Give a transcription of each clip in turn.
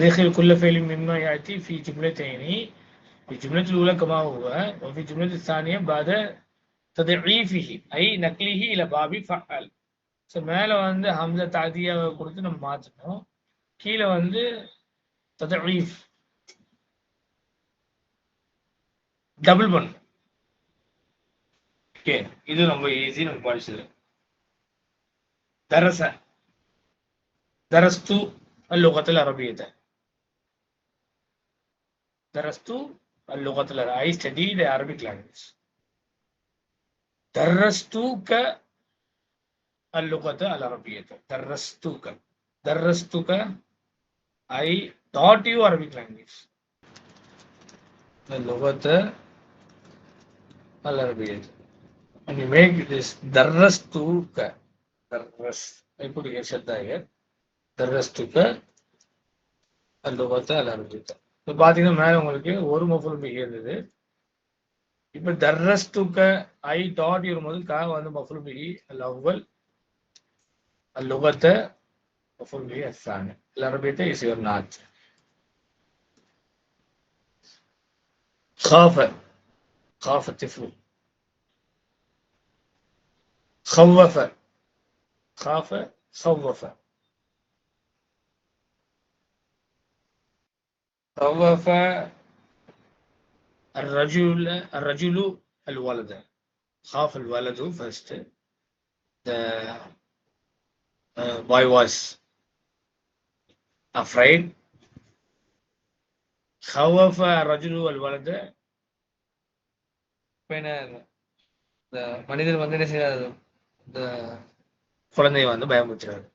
داخل كل فعل مما يأتي في جملتين في الجملة الأولى كما هو وفي الجملة الثانية بعد تضعيفه أي نقله إلى باب فعل so மேலே வந்து Hamza தாதியாவை கொடுத்து நம்ம மாற்றணும் கீழே வந்து ததீஃப் டபுள் பண்ணணும் ஓகே இது ரொம்ப ஈஸி நம்ம படிச்சது درس درست اللغة العربية درست اللغة العربية I studied the Arabic language درستك اللغة العربية درستك درستك I taught you Arabic language اللغة العربية and you make this درستك درس يقول لك شدة هي درستك اللغة العربية இப்போ பார்த்தீங்கன்னா மேலே உங்களுக்கு ஒரு மஃபுல் மிக இருந்தது இப்போ தர்ரஸ்துக்க ஐ டாட் இருக்கும்போது கா வந்து மஃபுல் மிகி அல் அவ்வல் اللغة مفعول به الثاني العربية يصير نات خاف خاف الطفل خوف خاف خوف خوف الرجل الرجل الولد خاف الولد first the uh, boy was afraid خوف الرجل الولد இப்ப என்ன இந்த மனிதர் வந்து என்ன செய்யறாரு இந்த குழந்தைய வந்து பயமுறுத்துறாரு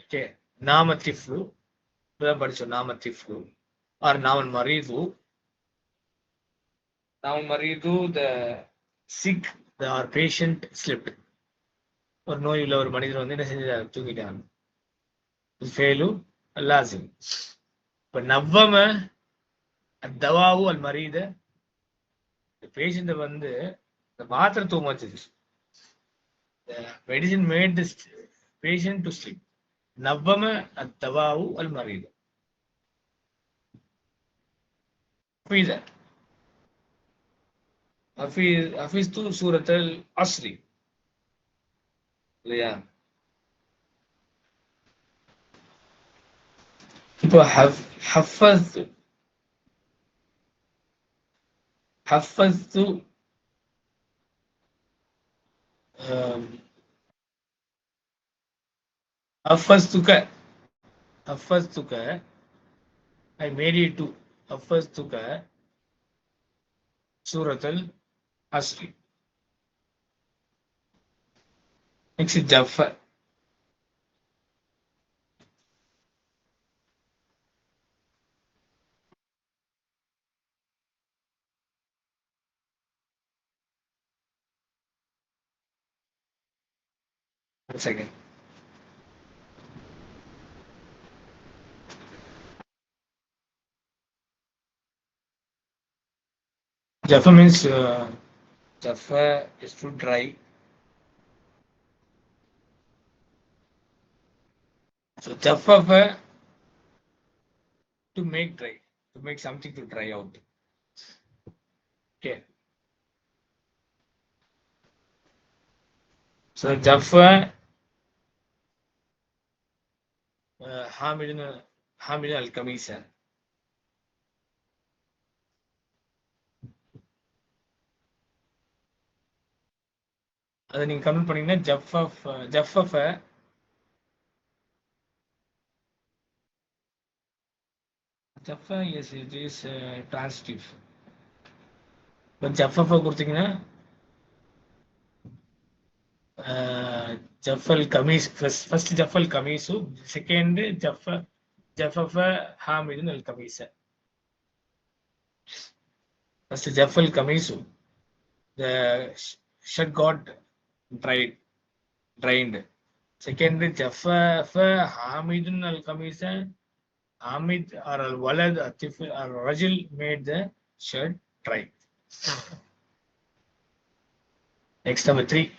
ஓகே நாம திஃப்லு இப்பதான் படிச்சோம். நாம திஃப்லு ஆர் நாவன் மரீது. நாவன் மரீது the sick the or patient slept ஒரு நோய் உள்ள ஒரு மனிதர் வந்து என்ன செஞ்சாரு தூங்கிட்டாங்க ஃபேலு லாசிம். இப்ப நவ்வம தவாவு அல் மரீத பேஷண்ட வந்து இந்த மாத்திரை தூங்க வச்சது. Medicine made patient to sleep நவ்வம அத்தவாவு அல் மரீது. حفيظا حفيظ حفظت سورة العصر ليا حفظت حفظت حفظتك حفظتك I made it to حفظتك سورة العصر next is جف One second. Jaffa means uh, Jaffa is to dry. So Jaffa to make dry, to make something to dry out. Okay. So Jaffa uh, Hamid, Hamid al-Kamisa. அதை நீங்க comment பண்ணீங்கன்னா ஜஃபஃப் ஜஃபஃப ஜஃபா yes it is transitive இப்போ கொடுத்தீங்கன்னா ஜஃபல் கமீஸ் ஃபர்ஸ்ட் ஜஃபல் கமீஸு செகண்ட் ஜஃப ஜஃபஃப ஹாமிதுன் அல் கமீஸ ஃபர்ஸ்ட் ஜஃபல் kameez the shirt dried drained second جفاف حامد القميص حامد or الولد الطفل الرجل made the shirt dry next number three.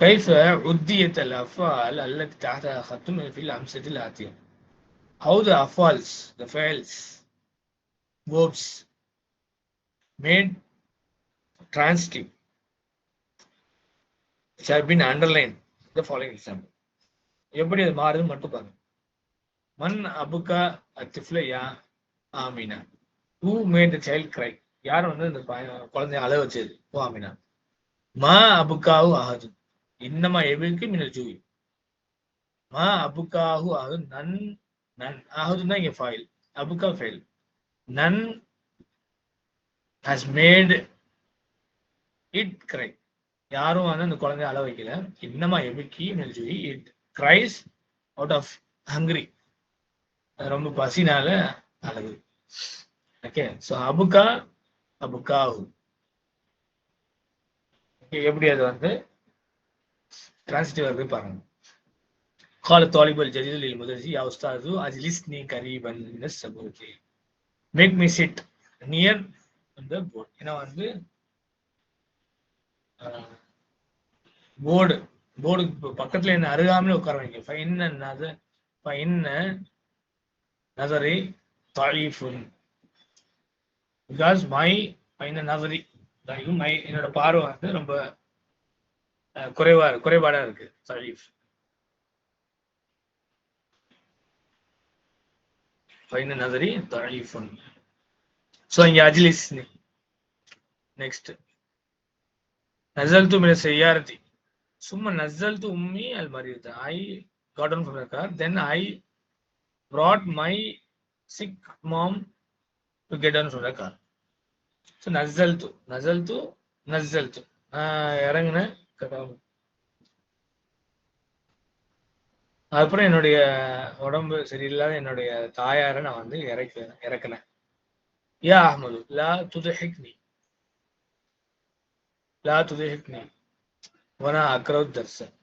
كيف عديت الأفعال التي تحتها خط في الأمثلة؟ الآتية how the afals the files. Verbs made transitive which have been underlined in the following example. எப்படி அது மாறுதுன்னு மட்டும் பாருங்க. மன் அபுகா அத்திஃப்ல யா Amina. Who made the child cry யார் வந்து இந்த குழந்தைய அழ வச்சது? ஓ ஆமினா. மா அபுகாவு ஆகுது இன்னமா எவிற்கு மின்னல் ஜூவி மா அபுகாஹு ஆகுது நன் நன் ஆகுதுன்னா இங்க ஃபைல் அபுகா ஃபைல் நன் ஹஸ் made இட் கிரை யாரும் வந்து அந்த குழந்தைய அள வைக்கல. என்னமா எபிக்கி சொல்லி it cries out of hungry ரொம்ப பசினால அழகு ஓகே ஸோ அபுக்கா அபுக்காவு. எப்படி அது வந்து டிரான்சிட்டிவ் வருது பாருங்க. கால தாலிபல் ஜலீல் முதல் ஜி அவுஸ்தாது அஜ்லிஸ் நீ கரீபன் சபூர்ஜி make me sit near the board ஏன்னா வந்து போர்டு போர்டுக்கு பக்கத்துல என்ன அருகாமலே உட்கார வைங்க. ஃபைன் நத ஃபைன் நதரி தாயிஃபுன் பிகாஸ் மை ஃபைன் நதரி மை என்னோட பார்வை வந்து ரொம்ப குறைவா குறைபாடா இருக்கு தாலிஃப் ஃபைன நதரி தலீஃபுன் ஸோ இங்கே அஜிலிஸ் நெக்ஸ்ட் நசல்து மின செய்யாரதி. சும்மா நசல்து உம்மி அல் மரியத் I got one from car then I brought my sick mom to get down from the car. So, nazaltu, nazaltu, nazaltu. இறங்கினேன். அதுக்கப்புறம் என்னுடைய உடம்பு சரியில்லாத என்னுடைய தாயாரை நான் வந்து இறக்க இறக்கினேன். யா அஹ்மது லா துதஹிக்னி. லா துதஹிக்னி. வனா அக்ரவுத் Darshan.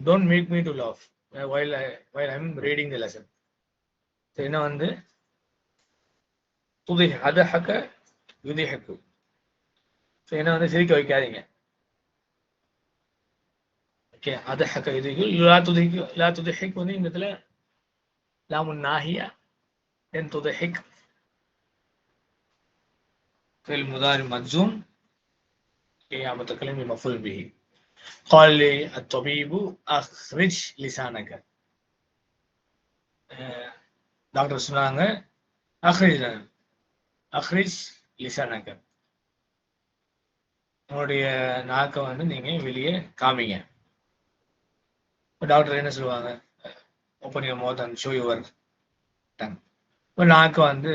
Don't make me to laugh while while I'm reading the lesson என்ன வந்து? துதி அதஹக யுதிஹக்கு. ஸோ என்ன வந்து சிரிக்க வைக்காதீங்க. ஓகே அதஹக யுதிஹு லா துதிஹிக் லா துதிஹிக் வந்து இந்த இடத்துல லாமுன் நாஹியா தென் துதிஹிக் في المضارع مجزوم في متكلم مفعول به قال لي الطبيب أخرج لسانك அஹ் டாக்டர் சொன்னாங்க அஹ்ரிஜ் அஹ்ரிஜ் லிசானக உங்களுடைய நாக்கை வந்து நீங்க வெளியே காமிங்க இப்போ டாக்டர் என்ன சொல்லுவாங்க open your mouth and show your tongue இப்போ நாக்கை வந்து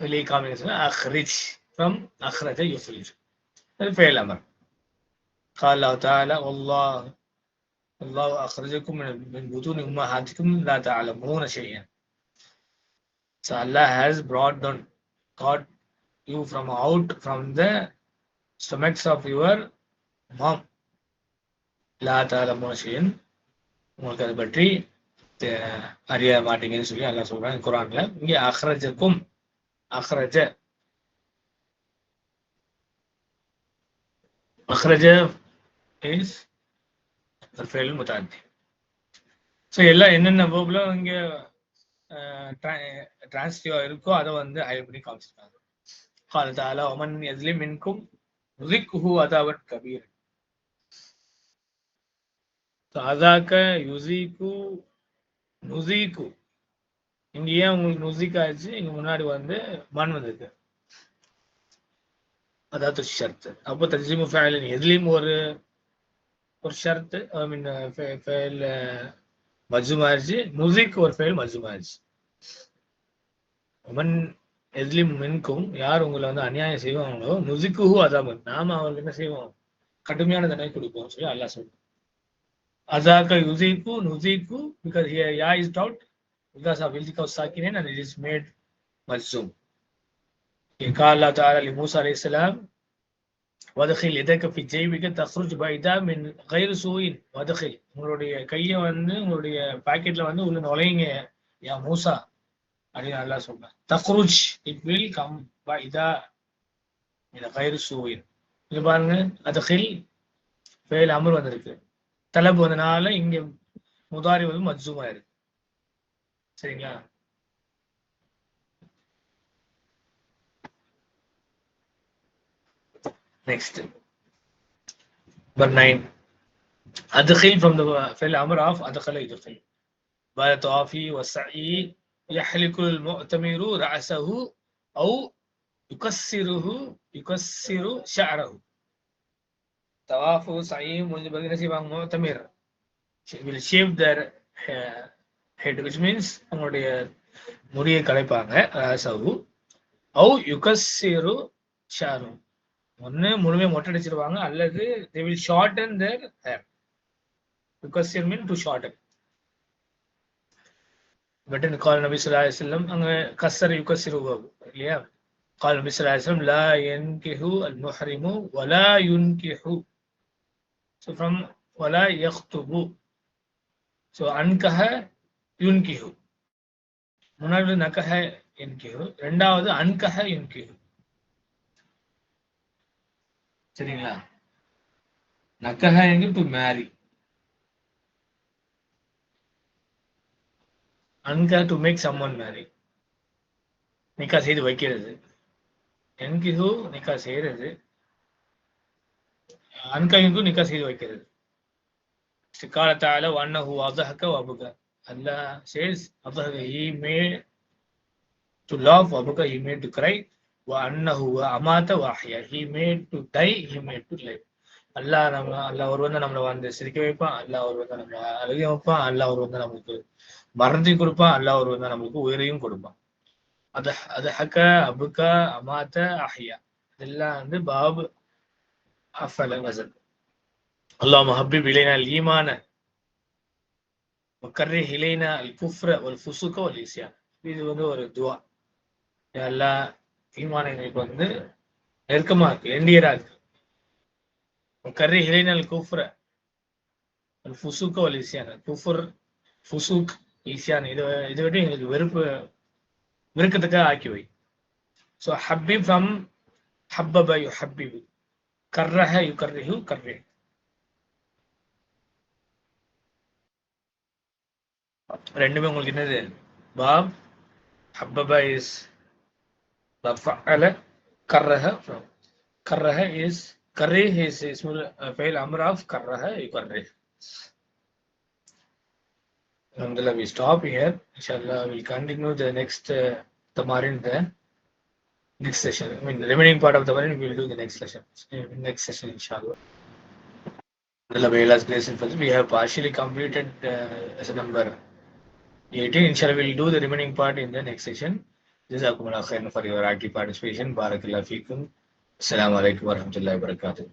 வெளியே காமிங்க சொன்னா அஹ்ரிஜ் ஃப்ரம் அஹ்ரஜ யுஃப்ரிஜ் அது ஃபெயில் அமர் قال الله تعالى والله الله أخرجكم من من بطون أمهاتكم لا تعلمون شيئا So Allah has brought down, got you from out from the stomachs of your mom. லா தாலமுன செய்யன் உங்களுக்கு அதை பற்றி அறிய மாட்டீங்கன்னு சொல்லி அல்லா சொல்றாங்க குரான்ல. இங்கே அஹ்ரஜக்கும் அஹ்ரஜ அஹ்ரஜ இஸ் ஃபெயில் முத்தாந்தி ஸோ எல்லாம் என்னென்ன வேர்ப்லாம் இங்கே டிரான்ஸ்டிவா இருக்கோ அதை வந்து ஐ பண்ணி காமிச்சிருக்காங்க. கால தாலா ஒமன் எதுலேயும் மின்கும் ரிக் ஹூ அதாவட் கபீர் அதாக்க யுசிக்கு நுசிக்கு. இங்க ஏன் உங்களுக்கு நுசிக் ஆயிடுச்சு? இங்க முன்னாடி வந்து மண் வந்திருக்கு. அதாவது ஷர்த்து அப்போ தஜிமு ஃபேலின் எதுலேயும் ஒரு ஒரு ஷர்த்து ஐ மீன் ஃபெயில் மஜ்ஜும் ஆயிடுச்சு. நுசிக் ஒரு ஃபெயில் மஜ்ஜும் ஆயிடுச்சு. மன் எதுலேயும் மின்கும். யார் உங்களை வந்து அநியாயம் செய்வாங்களோ நுசிக்குஹு அதான் நாம அவங்களுக்கு என்ன செய்வோம்? கடுமையான தண்டனை கொடுப்போம் சொல்லி அல்லா சொல்லுவோம் அசாக்க யுசிக்கு நுசிக்கு because here yeah is doubt because of இல்திகா சாக்கினேன் and it is made மஜ்ஜும் قال الله تعالى لموسى عليه السلام வதகில் எதற்கு ஃபி ஜெய்பிக்க தஹ்ருஜ் பைதா மின் கைரு சூயின் வதகில் உங்களுடைய கையை வந்து உங்களுடைய பாக்கெட்ல வந்து உள்ள நுழையுங்க யா மூசா அப்படின்னு நல்லா சொல்றேன் தஹ்ருஜ் இட் வில் கம் பைதா மின் கைரு சூயின் இது பாருங்க அதகில் ஃபெயில் அமர் வந்திருக்கு தலப் வந்தனால இங்க முதாரி வந்து மஜ்சூமா இருக்கு சரிங்களா next number nine أدخل from the فعل أمر of أدخل يدخل بعد طوافي والسعي يحلق المؤتمر رأسه أو يكسره يكسر شعره தவாஃபு சையும் முடிஞ்ச பிறகு என்ன செய்வாங்க முகத்தமீர் will shave their head which means அவங்களுடைய முடியை கலைப்பாங்க சவு அவு யுகசீரு ஷாரும். ஒன்று முழுமையாக மொட்டடிச்சிருவாங்க அல்லது they will shorten their hair யுகசீர் mean to shorten பட்டன் கால் நபி சொல்லா செல்லம் அங்கே கசர் யுகசிரு இல்லையா? கால் நபி சொல்லா செல்லம் லா என்கிஹு அல் முஹரிமு வலா யுன்கிஹு. So from wala yakhtubu. So ankaha yunkihu. முன்னாடி நக்கஹ யுன்கிஹு ரெண்டாவது அன்கஹ யுன்கிஹு சரிங்களா? நக்கஹ எங்க டு மேரி அன்கஹ to make someone marry நிக்கா செய்து வைக்கிறது. என்கிஹு நிக்கா செய்யறது அன்கைங்கும் நிக்கா செய்து வைக்கிறது. காலத்தால வண்ணஹு அபஹக்க அபுக அல்லா சேஸ் அபஹக ஈமே டு லவ் அபுக ஈமே டு கிரை அன்னஹு அமாத்த வாஹியா. He made to die he made to live அல்லா நம்ம அல்லா ஒரு வந்து நம்மளை வந்து சிரிக்க வைப்பான் அல்லா ஒரு வந்து நம்ம அழுக வைப்பான் அல்லா ஒரு வந்து நம்மளுக்கு மறந்தையும் கொடுப்பான் அல்லா ஒரு வந்து நம்மளுக்கு உயிரையும் கொடுப்பான். அது அது ஹக்க அபுக்க அமாத்த ஆஹியா இதெல்லாம் வந்து பாபு அஃபல வசன் اللهم حبب إلينا الإيمان وكره إلينا الكفر والفسوق والعصيان இது வந்து ஒரு துவா எல்லா ஈமான எங்களுக்கு வந்து நெருக்கமா இருக்கு எண்டியரா இருக்கு கர்ரி இளைஞர் குஃப்ர ஃபுசுக்க வல் இசியான் குஃபுர் ஃபுசூக் ஈசியான் இதை இதை விட எங்களுக்கு வெறுப்பு வெறுக்கத்துக்காக ஆக்கி வை ஸோ ஹப்பி ஃப்ரம் ஹப்பப யு ஹப்பிபு कर रहा है यू कर रही हूँ कर रहे ரெண்டுமே உங்களுக்கு என்னது பாப் ஹப்பபா இஸ் ஃபஅல கர்ரஹ கர்ரஹ இஸ் கரே இஸ் இஸ்முல் ஃபைல் அம்ர் ஆஃப் கர்ரஹ யுகர்ரே alhamdulillah we stop here inshallah we'll continue the next uh, tamarin then next session. I mean, the remaining part of the Tamarin we'll do the next session. Next session, inshallah. Allah's grace and we have partially completed uh, as a number 18. Inshallah, we'll do the remaining part in the next session. Jazakumullah khairan for your active participation. Barakallah feekum. Assalamu alaikum wa rahmatullahi wa barakatuh.